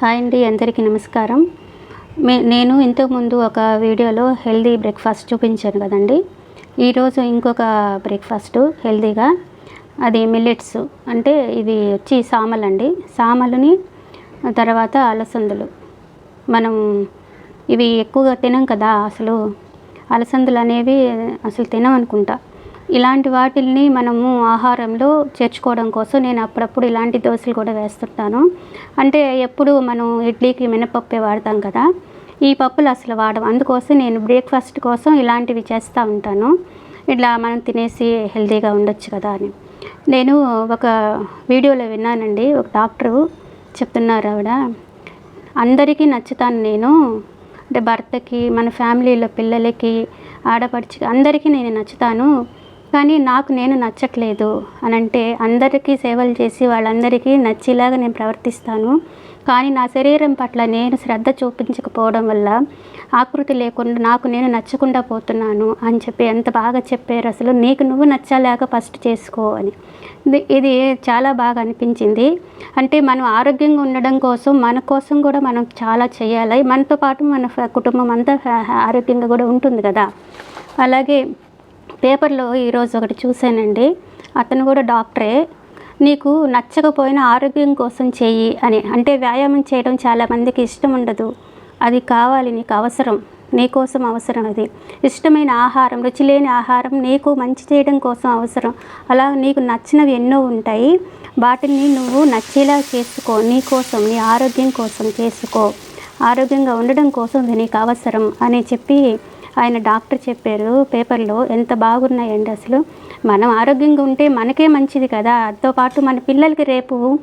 Hi అండి అందరికీ నమస్కారం. మే నేను ఇంతకుముందు ఒక వీడియోలో హెల్దీ బ్రేక్ఫాస్ట్ చూపించాను కదండి. ఈరోజు ఇంకొక బ్రేక్ఫాస్ట్ హెల్దీగా అది మిల్లెట్స్. అంటే ఇవి వచ్చి సామలు అండి. సామలని తర్వాత అలసందులు. మనం ఇవి ఎక్కువగా తినం కదా అసలు అలసందులు అనేవి అసలు తినం అనుకుంటా ఇలాంటి వాటిల్ని మనము ఆహారంలో చేర్చుకోవడం కోసం నేను అప్పుడప్పుడు ఇలాంటి దోశలు కూడా వేస్తుంటాను. అంటే ఎప్పుడు మనం ఇడ్లీకి మినపప్పే వాడతాం కదా ఈ పప్పులు అసలు వాడం అందుకోసం నేను బ్రేక్ఫాస్ట్ కోసం ఇలాంటివి చేస్తూ ఉంటాను. ఇట్లా మనం తినేసి హెల్తీగా ఉండొచ్చు కదా అని. నేను ఒక వీడియోలో విన్నానండి ఒక డాక్టరు చెప్తున్నారు ఆవిడ. అందరికీ నచ్చుతాను నేను. అంటే భర్తకి మన ఫ్యామిలీలో పిల్లలకి ఆడపడిచి అందరికీ నేను నచ్చుతాను. కానీ నాకు నేను నచ్చట్లేదు అని అంటే అందరికీ సేవలు చేసి వాళ్ళందరికీ నచ్చేలాగా నేను ప్రవర్తిస్తాను. కానీ నా శరీరం పట్ల నేను శ్రద్ధ చూపించకపోవడం వల్ల ఆకృతి లేకుండా నాకు నేను నచ్చకుండా పోతున్నాను అని చెప్పి ఎంత బాగా చెప్పారు అసలు. నీకు నువ్వు నచ్చలేక ఫస్ట్ చేసుకో అని. ఇది చాలా బాగా అనిపించింది. అంటే మనం ఆరోగ్యంగా ఉండడం కోసం మన కోసం కూడా మనం చాలా చేయాలి. మనతో పాటు మన కుటుంబం అంతా ఆరోగ్యంగా కూడా ఉంటుంది కదా. అలాగే పేపర్లో ఈరోజు ఒకటి చూశానండి. అతను కూడా డాక్టరే. నీకు నచ్చకపోయిన ఆరోగ్యం కోసం చెయ్యి అని. అంటే వ్యాయామం చేయడం చాలామందికి ఇష్టం ఉండదు. అది కావాలి నీకు అవసరం. నీకోసం అవసరం అది. ఇష్టమైన ఆహారం రుచి లేని ఆహారం నీకు మంచి చేయడం కోసం అవసరం. అలా నీకు నచ్చినవి ఎన్నో ఉంటాయి. వాటిని నువ్వు నచ్చేలా చేసుకో. నీ కోసం నీ ఆరోగ్యం కోసం చేసుకో. ఆరోగ్యంగా ఉండడం కోసం నీకు అవసరం అని చెప్పి ఆయన డాక్టర్ చెప్పారు పేపర్లో ఎంత బాగున్నాయండి అసలు? మనం ఆరోగ్యంగా ఉంటే మనకే మంచిది కదా. దాంతో పాటు మన పిల్లలకి రేపు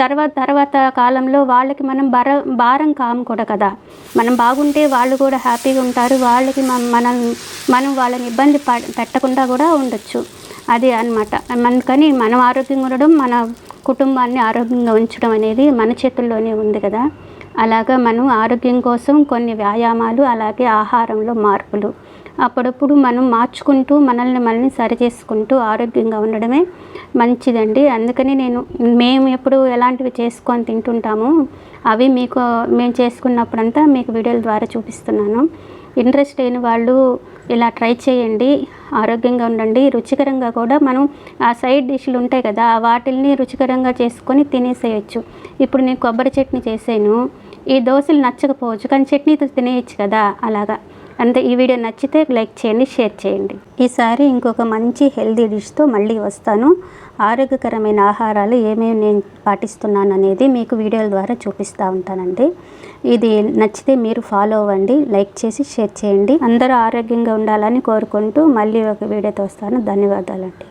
తర్వాత తర్వాత కాలంలో వాళ్ళకి మనం భార భారం కాము కూడా కదా. మనం బాగుంటే వాళ్ళు కూడా హ్యాపీగా ఉంటారు. వాళ్ళకి మన- మనం మనం వాళ్ళని ఇబ్బంది ప- పెట్టకుండా కూడా ఉండొచ్చు. అది అన్నమాట. మనకని మనం ఆరోగ్యంగా ఉండడం మన కుటుంబాన్ని ఆరోగ్యంగా ఉంచడం అనేది మన చేతుల్లోనే ఉంది కదా. అలాగా మనం ఆరోగ్యం కోసం కొన్ని వ్యాయామాలు అలాగే ఆహారంలో మార్పులు. అప్పుడప్పుడు మనం మార్చుకుంటూ మనల్ని మనల్ని సరి చేసుకుంటూ ఆరోగ్యంగా ఉండడమే మంచిదండి. అందుకని నేను మేము ఎప్పుడు ఎలాంటివి చేసుకొని తింటుంటామో అవి మీకు మేము చేసుకున్నప్పుడంతా మీకు వీడియోల ద్వారా చూపిస్తున్నాను. ఇంట్రెస్ట్ అయిన వాళ్ళు ఇలా ట్రై చేయండి. ఆరోగ్యంగా ఉండండి. రుచికరంగా కూడా మనం ఆ సైడ్ డిష్లు ఉంటాయి కదా వాటిల్ని రుచికరంగా చేసుకొని తినేసేయచ్చు. ఇప్పుడు నేను కొబ్బరి చట్నీ చేసాను ఈ దోశలు నచ్చకపోవచ్చు కానీ చట్నీతో తినేయచ్చు కదా అలాగా. అంతే ఈ వీడియో నచ్చితే లైక్ చేయండి షేర్ చేయండి. ఈసారి ఇంకొక మంచి హెల్దీ డిష్తో మళ్ళీ వస్తాను. ఆరోగ్యకరమైన ఆహారాలు ఏమేమి నేను పాటిస్తున్నాను అనేది మీకు వీడియోల ద్వారా చూపిస్తూ ఉంటానండి. ఇది నచ్చితే మీరు ఫాలో అవ్వండి లైక్ చేసి షేర్ చేయండి. అందరూ ఆరోగ్యంగా ఉండాలని కోరుకుంటూ మళ్ళీ ఒక వీడియోతో వస్తాను. ధన్యవాదాలండి.